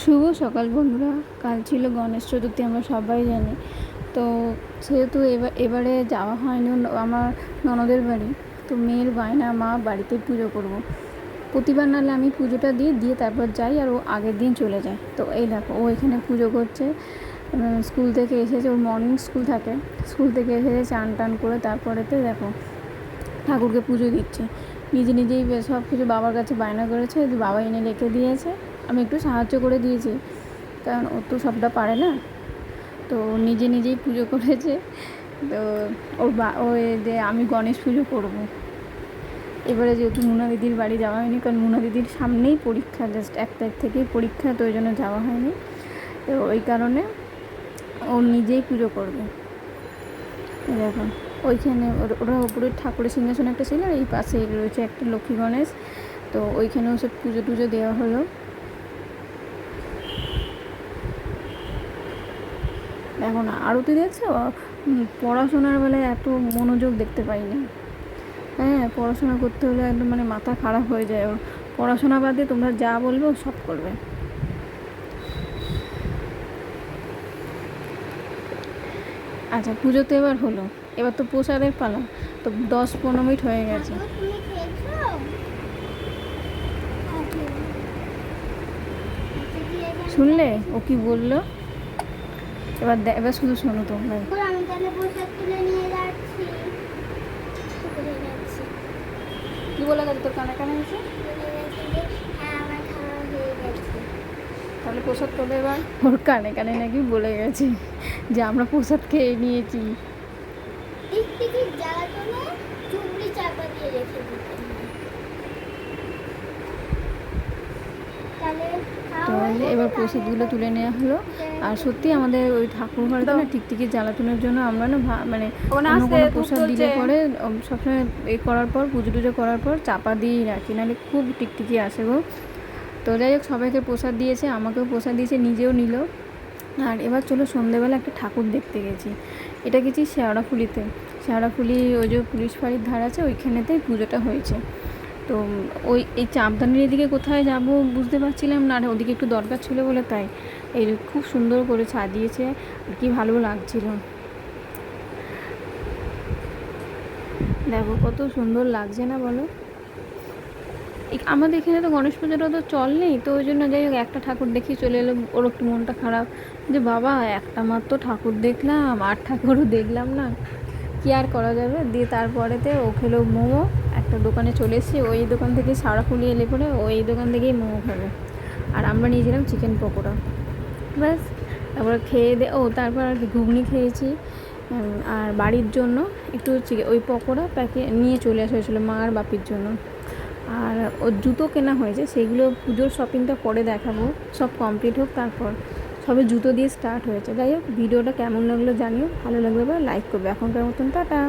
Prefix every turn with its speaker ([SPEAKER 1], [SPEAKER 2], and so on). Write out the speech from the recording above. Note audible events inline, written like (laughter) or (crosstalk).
[SPEAKER 1] শুভ সকাল বন্ধুরা। কাল ছিল গণেশ চতুর্থী, আমরা সবাই জানি। তো সেহেতু এবার, এবারে যাওয়া হয়নি আমার ননদের বাড়ি, তো মেয়ের বায়না মা বাড়িতে পুজো করব। প্রতিবার নাহলে আমি পুজোটা দিয়ে দিয়ে তারপর যাই আর ও আগের দিন চলে যায়। তো এই দেখো, ও এখানে পুজো করছে। স্কুল থেকে এসেছে, ওর মর্নিং স্কুল থাকে। স্কুল থেকে এসেছে, চান টান করে তারপরেতে দেখো, ঠাকুরকে পুজো দিচ্ছে। নিজে নিজেই সব কিছু বাবার কাছে বায়না করেছে বাবা এনে রেখে দিয়েছে। আমি একটু সাহায্য করে দিয়েছি। কারণ ও তো সবটা পারে না। তো নিজে নিজেই পুজো (laughs) করেছে। তো ওর বা, ও যে আমি গণেশ পুজো করব। এবারে যেহেতু মুনা দিদির বাড়ি যাওয়া হয়নি, কারণ মুনা দিদির সামনেই পরীক্ষা জাস্ট এক তারিখ থেকেই পরীক্ষা, তো ওই জন্য যাওয়া হয়নি। তো ওই কারণে ও নিজেই পুজো করবে। দেখো, ওইখানে ওর- উপরে ঠাকুরের সিংহাসন একটা ছিল, এই পাশে রয়েছে একটা লক্ষ্মী গণেশ। তো ওইখানেও সব পুজো টুজো দেওয়া হলো। এখন আরতি দেখছ? পড়াশোনার বেলায় এত মনোযোগ দেখতে পাইনি। হ্যাঁ পড়াশোনা করতে হলে একদম মানে মাথা খারাপ হয়ে যায়। ওর পড়াশোনা বাদে তোমরা যা বলবে ও সব করবে। আচ্ছা পুজো তো এবার হলো। এবার তো প্রসাদের পালা। তো দশ পনেরো মিনিট হয়ে গেছে। শুনলে? ও কি বলল? এবার এবার শুধু শোনো তোমরা।
[SPEAKER 2] আমি
[SPEAKER 1] কি বলে গেছে তোর কানে কানে
[SPEAKER 2] গেছে
[SPEAKER 1] তাহলে প্রসাদ তোলে এবার। ওর কানে কানে নাকি বলে গেছে যে আমরা প্রসাদ খেয়ে নিয়েছি।
[SPEAKER 2] চাপা
[SPEAKER 1] এবার প্রসাদগুলো তুলে নেওয়া হলো। আর সত্যি আমাদের ওই ঠাকুর ঘরে না টিকটিকি জ্বালাতনের জন্য আমরা না মানে অন্য কোনো প্রসাদ দিলে পরে সবসময় এ করার পর পুজো টুজো করার পর চাপা দিয়েই রাখি নাহলে খুব টিকটিকি আসে গো। তো যাই হোক সবাইকে প্রসাদ দিয়েছে আমাকেও প্রসাদ দিয়েছে নিজেও নিল। আর এবার চলো সন্ধেবেলা একটা ঠাকুর দেখতে গেছি। এটা গেছি শেওড়াফুলিতে। শেওড়াফুলি ওই যে পুলিশ বাড়ির ধার আছে ওইখানেতেই পুজোটা হয়েছে। তো ওই এই চাপদানির এদিকে কোথায় যাব বুঝতে পারছিলাম না আর ওদিকে একটু দরকার ছিল বলে তাই। এই খুব সুন্দর করে সাজিয়েছে আর কি ভালো লাগছিল। দেখো কত সুন্দর লাগছে না বলো? আমাদের এখানে তো গণেশ পুজোটা তো চল নেই, তো ওই জন্য যাই হোক একটা ঠাকুর দেখি চলে এলো, ওর একটু মনটা খারাপ। যে বাবা, একটা মাত্র ঠাকুর দেখলাম, আর ঠাকুরও দেখলাম না। কি আর করা যাবে? দিয়ে তারপরেতে ও খেলো মোমো, একটা দোকানে চলে এসেছি, ওই দোকান থেকে সারা ফুলিয়ে এলে পরে ওই দোকান থেকেই মোমো খাবে। আর আমরা নিয়েছিলাম চিকেন পকোড়া। ব্যাস, তারপরে খেয়ে দে, ও তারপর আর কি ঘুগনি খেয়েছি আর বাড়ির জন্য একটু ওই পকোড়া প্যাকে নিয়ে চলে আসা হয়েছিলো মা আর বাপির জন্য। আর ওর জুতো কেনা হয়েছে, সেগুলো পুজোর শপিংটা পরে দেখাবো, সব কমপ্লিট হোক তারপর। সবে জুতো দিয়ে স্টার্ট হয়েছে। যাই হোক, ভিডিওটা কেমন লাগল জানিও, ভালো লাগলে লাইক করবে। এখনকার মতন টাটা।